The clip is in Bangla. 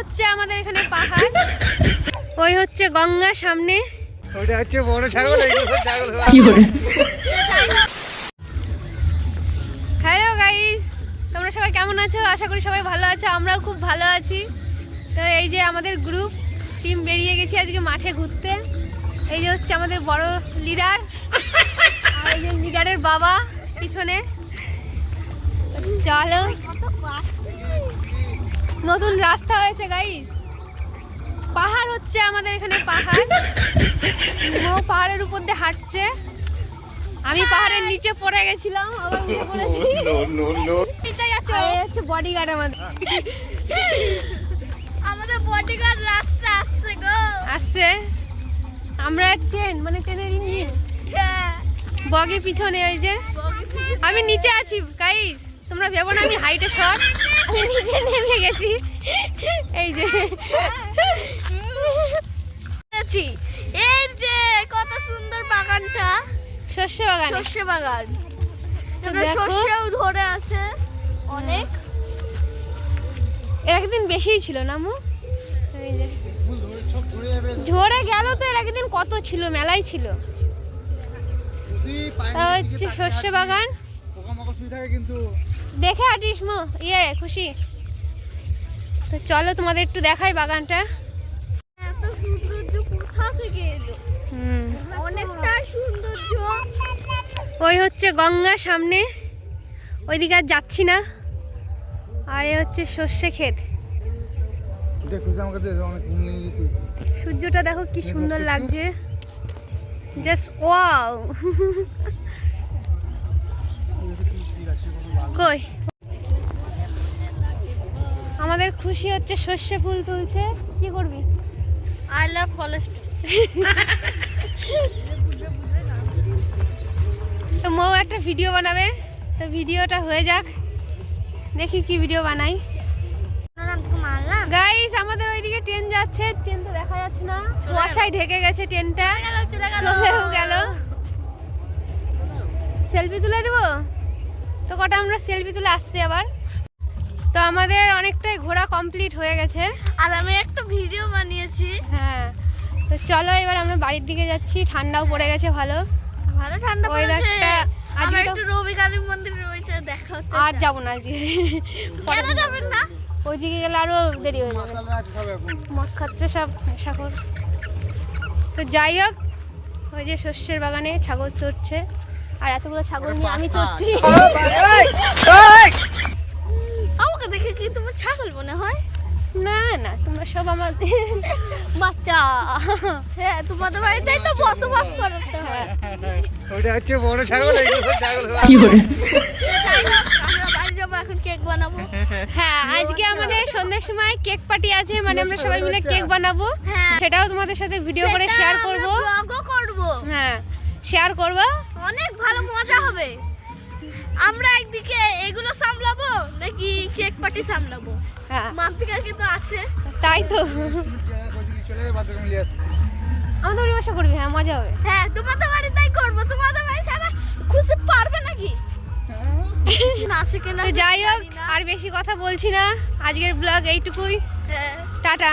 হচ্ছে আমাদের এখানে পাহাড়। ওই হচ্ছে গঙ্গা সামনে। ওটা হচ্ছে বড় ছাগল হ্যালো গাইস তোমরা সবাই কেমন আছো? আশা করি সবাই ভালো আছো আমরাও খুব ভালো আছি। তো এই যে আমাদের গ্রুপ টিম বেরিয়ে গেছি আজকে মাঠে ঘুরতে। এই যে হচ্ছে আমাদের বড় লিডার আর এই যে লিডারের বাবা পিছনে। চলো। নতুন রাস্তা হয়েছে গাইস পাহাড় হচ্ছে আমাদের এখানে পাহাড়। পাহাড়ের উপর দিয়ে হাঁটছে। আমি পাহাড়ের নিচে পড়ে গেছিলাম আবার উঠে পড়েছি। নিচে যাচ্ছে হচ্ছে বডিগার্ড আমাদের। আমাদের বডিগার্ড রাস্তা আসছে গো। আসছে? আমরা ট্রেন মানে ট্রেনের ইঞ্জিন হ্যাঁ। বগি পিছনে ওই যে। আমি নিচে আছি গাইস তোমরা ভেবো না আমি হাইটে শর্ট আমি নিচে নেমে গেছি। এই যে। আছি। এই যে কত সুন্দর বাগানটা। শস্য বাগান। সর্ষে বাগান। সর্ষেও ধরে আছে অনেক। এর একদিন বেশিই ছিল না মু? এই যে। ঝরে গেল তো এর একদিন কত ছিল মেলাই ছিল। তা হচ্ছে শস্য বাগান। পোকামাকড় শুয়ে থাকে কিন্তু। দেখে আটিস মো ইয়ে খুশি। তো চলো তোমাদের একটু দেখাই বাগানটা। এত সৌন্দর্য কোথা থেকে এলো? অনেকটা সৌন্দর্য। ওই হচ্ছে গঙ্গা সামনে ওইদিকে আর যাচ্ছি না। আর এ হচ্ছে সর্ষে ক্ষেত। সূর্যটা দেখো কি সুন্দর লাগছে। জাস্ট ওয়াও খুশি হচ্ছে সর্ষে ফুল তুলছে। কি করবি? আই লাভ ফরেস্ট তো মৌ একটা ভিডিও বানাবে। তো ভিডিওটা হয়ে যাক। দেখি কি ভিডিও বানাই। গাইস আমাদের ওইদিকে ট্রেন যাচ্ছে। ট্রেন তো দেখা যাচ্ছে না। কুয়াশায় ঢেকে গেছে ট্রেনটা চলেও গেল। সেলফি তুলে দেবো? তো কটা আমরা সেলফি তুলে আসছি আবার। তো আমাদের অনেকটাই ঘোরা কমপ্লিট হয়ে গেছে। আর আমি একটা ভিডিও বানিয়েছি। হ্যাঁ তো চলো এবার আমরা বাড়ির দিকে যাচ্ছি। ঠান্ডাও পড়ে গেছে ভালো। ভালো ঠান্ডা পড়েছে। আজকে আমরা একটু রবি কালী মন্দির ওইটা দেখা আর। যাব না আজকে। কেন যাবেন না? ওইদিকে গেলে আরও দেরি হয়ে যাবে। মাতালরা আছে সব এখন। মদ খাচ্ছে সব নেশাখোর তো যাই হোক ওই যে শস্যের বাগানে ছাগল চড়ছে। আর এতগুলো ছাগল নিয়ে আমি চড়ছি আমাকে দেখে কি তোমার ছাগল মনে হয় না না তোমরা সব আমাদের বাচ্চা। হ্যাঁ তোমাদের বাড়িতেই তো বসবাস করতে হয়। ওটা হচ্ছে বড় ছাগল কেক বানাবো। হ্যাঁ আজকে আমাদের সন্ধ্যার সময় কেক পার্টি আছে মানে আমরা সবাই মিলে কেক বানাবো। হ্যাঁ। সেটাও তোমাদের সাথে ভিডিও করে শেয়ার করব। হ্যাঁ শেয়ার করব। অনেক ভালো মজা হবে। আমরা একদিকে এগুলো নাকি কেক পার্টি সামলাবো? হ্যাঁ। মাম্পিকা কিন্তু আছে। তাই তো। আমাদের বাড়ি পরিবেশা করবি হ্যাঁ মজা হবে। হ্যাঁ তোমাদের বাড়িতেই করব তোমাদের বাড়ি সারা খুশি পারবে নাকি? নাচে কিনা যাই হোক আর বেশি কথা বলছি না। আজকের ব্লগ এইটুকুই। হ্যাঁ। টাটা।